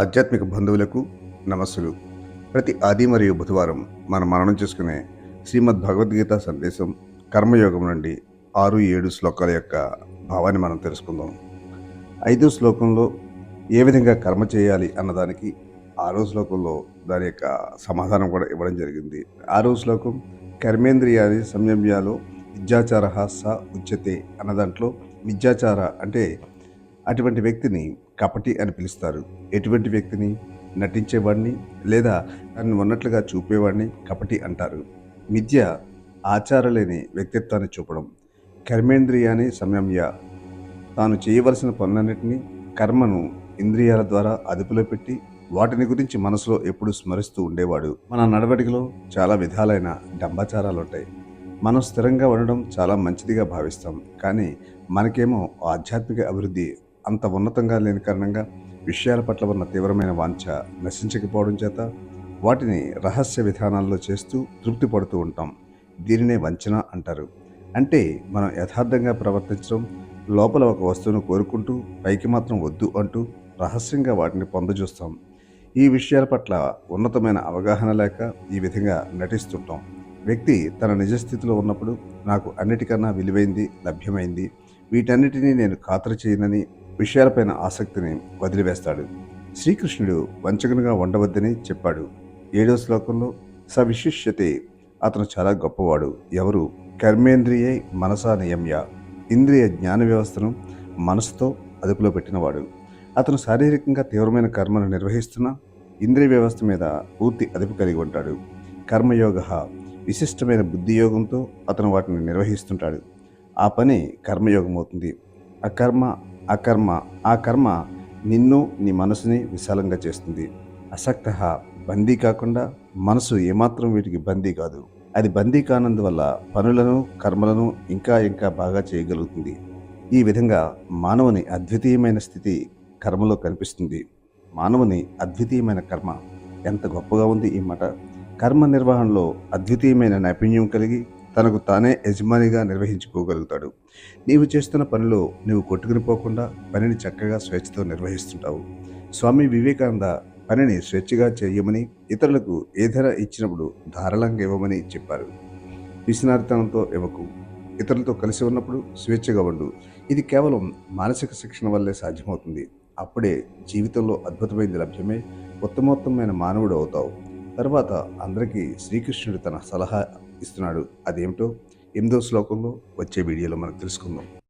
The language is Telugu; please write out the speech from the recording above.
ఆధ్యాత్మిక బంధువులకు నమస్సులు. ప్రతి ఆది మరియు బుధవారం మనం మరణం చేసుకునే శ్రీమద్ భగవద్గీత సందేశం కర్మయోగం నుండి ఆరు ఏడు శ్లోకాల యొక్క భావాన్ని మనం తెలుసుకుందాం. ఐదో శ్లోకంలో ఏ విధంగా కర్మ చేయాలి అన్నదానికి ఆరో శ్లోకంలో దాని యొక్క సమాధానం కూడా ఇవ్వడం జరిగింది. ఆరో శ్లోకం కర్మేంద్రియాన్ని సంయమ్యాలో విద్యాచార స ఉచ్యతే అన్న దాంట్లో విద్యాచార అంటే అటువంటి వ్యక్తిని కపటి అని పిలుస్తారు. ఎటువంటి వ్యక్తిని నటించేవాడిని లేదా తనను ఉన్నట్లుగా చూపేవాడిని కపటి అంటారు. మిథ్య ఆచారలేని వ్యక్తిత్వాన్ని చూపడం. కర్మేంద్రియాన్ని సంయమ్య. తాను చేయవలసిన పనులన్నింటినీ కర్మను ఇంద్రియాల ద్వారా అదుపులో పెట్టి వాటిని గురించి మనసులో ఎప్పుడు స్మరిస్తూ ఉండేవాడు. మన నడవడికలో చాలా విధాలైన డంబాచారాలు ఉంటాయి మనం స్థిరంగా ఉండడం చాలా మంచిదిగా భావిస్తాం. కానీ మనకేమో ఆధ్యాత్మిక అభివృద్ధి అంత ఉన్నతంగా లేని కారణంగా విషయాల పట్ల ఉన్న తీవ్రమైన వాంఛ నశించకపోవడం చేత వాటిని రహస్య విధానాల్లో చేస్తూ తృప్తి పడుతూ ఉంటాం. దీనినే వంచన అంటారు. అంటే మనం యథార్థంగా ప్రవర్తించడం లోపల ఒక వస్తువును కోరుకుంటూ పైకి మాత్రం వద్దు అంటూ రహస్యంగా వాటిని పొందజూస్తాం. ఈ విషయాల పట్ల ఉన్నతమైన అవగాహన లేక ఈ విధంగా నటిస్తుంటాం. వ్యక్తి తన నిజస్థితిలో ఉన్నప్పుడు నాకు అన్నిటికన్నా విలువైంది లభ్యమైంది వీటన్నిటినీ నేను ఖాతరు చేయనని విషయాలపైన ఆసక్తిని వదిలివేస్తాడు. శ్రీకృష్ణుడు వంచకునిగా ఉండవద్దని చెప్పాడు. ఏడో శ్లోకంలో సవిశిష్యతే అతను చాలా గొప్పవాడు. ఎవరు? కర్మేంద్రియే మనసా నియమ్య. ఇంద్రియ జ్ఞాన వ్యవస్థను మనసుతో అదుపులో పెట్టినవాడు. అతను శారీరకంగా తీవ్రమైన కర్మను నిర్వహిస్తున్న ఇంద్రియ వ్యవస్థ మీద పూర్తి అదుపు కలిగి ఉంటాడు. కర్మయోగ విశిష్టమైన బుద్ధియోగంతో అతను వాటిని నిర్వహిస్తుంటాడు. ఆ పని కర్మయోగం అవుతుంది అకర్మ అకర్మ ఆ కర్మ నిన్ను నీ మనసుని విశాలంగా చేస్తుంది. అసక్త బందీ కాకుండా మనసు ఏమాత్రం వీటికి బందీ కాదు. అది బందీ కానందువల్ల పనులను కర్మలను ఇంకా ఇంకా బాగా చేయగలుగుతుంది. ఈ విధంగా మానవుని అద్వితీయమైన స్థితి కర్మలో కనిపిస్తుంది. మానవుని అద్వితీయమైన కర్మ ఎంత గొప్పగా ఉంది ఈ మాట. కర్మ నిర్వహణలో అద్వితీయమైన నైపుణ్యం కలిగి తనకు తానే యజమానిగా నిర్వహించుకోగలుగుతాడు. నీవు చేస్తున్న పనిలో నీవు కొట్టుకుని పోకుండా పనిని చక్కగా స్వేచ్ఛతో నిర్వహిస్తుంటావు. స్వామి వివేకానంద పనిని స్వేచ్ఛగా చేయమని ఇతరులకు ఏదైనా ఇచ్చినప్పుడు ధారాళంగా ఇవ్వమని చెప్పారు. పిసినారితనంతో ఇవ్వకు. ఇతరులతో కలిసి ఉన్నప్పుడు స్వేచ్ఛగా ఉండు. ఇది కేవలం మానసిక శిక్షణ వల్లే సాధ్యమవుతుంది. అప్పుడే జీవితంలో అద్భుతమైనది లభ్యమే. ఉత్తమోత్తమైన మానవుడు అవుతావు. తర్వాత అందరికీ శ్రీకృష్ణుడు తన సలహా ఇస్తున్నాడు. అదేమిటో ఎనిమిదో శ్లోకంలో వచ్చే వీడియోలో మనం తెలుసుకుందాం.